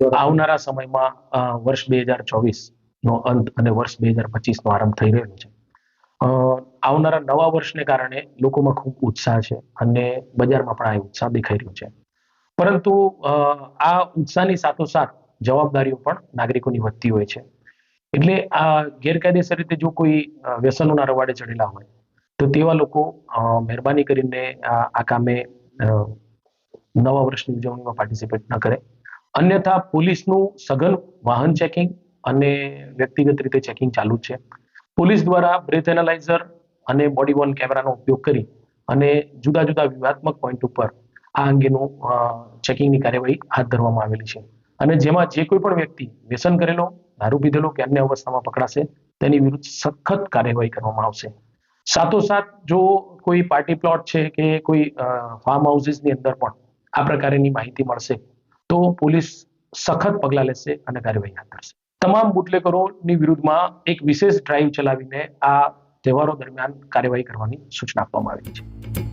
આવનારા સમયમાં વર્ષ બે હજાર ચોવીસ નો અંત અને વર્ષ બે હજાર પચીસ નો આરંભ થઈ રહ્યો છે. આવનારા નવા વર્ષને કારણે લોકોમાં ખૂબ ઉત્સાહ છે અને બજારમાં પણ આ ઉત્સાહ દેખાઈ રહ્યો છે. પરંતુ આ ઉત્સાહની સાથોસાથ જવાબદારીઓ પણ નાગરિકોની વધતી હોય છે. એટલે આ ગેરકાયદેસર રીતે જો કોઈ વ્યસનોના રવાડે ચડેલા હોય તો તેવા લોકો મહેરબાની કરીને આ કામે નવા વર્ષની ઉજવણીમાં પાર્ટિસિપેટ ન કરે. અન્યથા પોલીસનું સઘન વાહન ચેકિંગ અને વ્યક્તિગત રીતે ચેકિંગ ચાલુ છે. પોલીસ દ્વારા બ્રેથ એનાલાઇઝર અને બોડી વોર્ન કેમેરાનો ઉપયોગ કરી અને જુદા જુદા વિવાદાત્મક પોઈન્ટ ઉપર આ અંગેનું ચેકિંગની કાર્યવાહી હાથ ધરવામાં આવેલી છે. અને જેમાં જે કોઈ પણ વ્યક્તિ વ્યસન કરેલો, દારૂ પીધેલો કે અન્ય અવસ્થામાં પકડાશે, તેની વિરુદ્ધ સખત કાર્યવાહી કરવામાં આવશે. સાથોસાથ જો કોઈ પાર્ટી પ્લોટ છે કે કોઈ ફાર્મ હાઉસીસની અંદર પણ આ પ્રકારની માહિતી મળશે તો પોલીસ સખત પગલાં લેશે અને કાર્યવાહી હાથ ધરશે. તમામ બુટલેકરોની વિરુદ્ધમાં એક વિશેષ ડ્રાઈવ ચલાવીને આ તહેવારો દરમિયાન કાર્યવાહી કરવાની સૂચના આપવામાં આવી છે.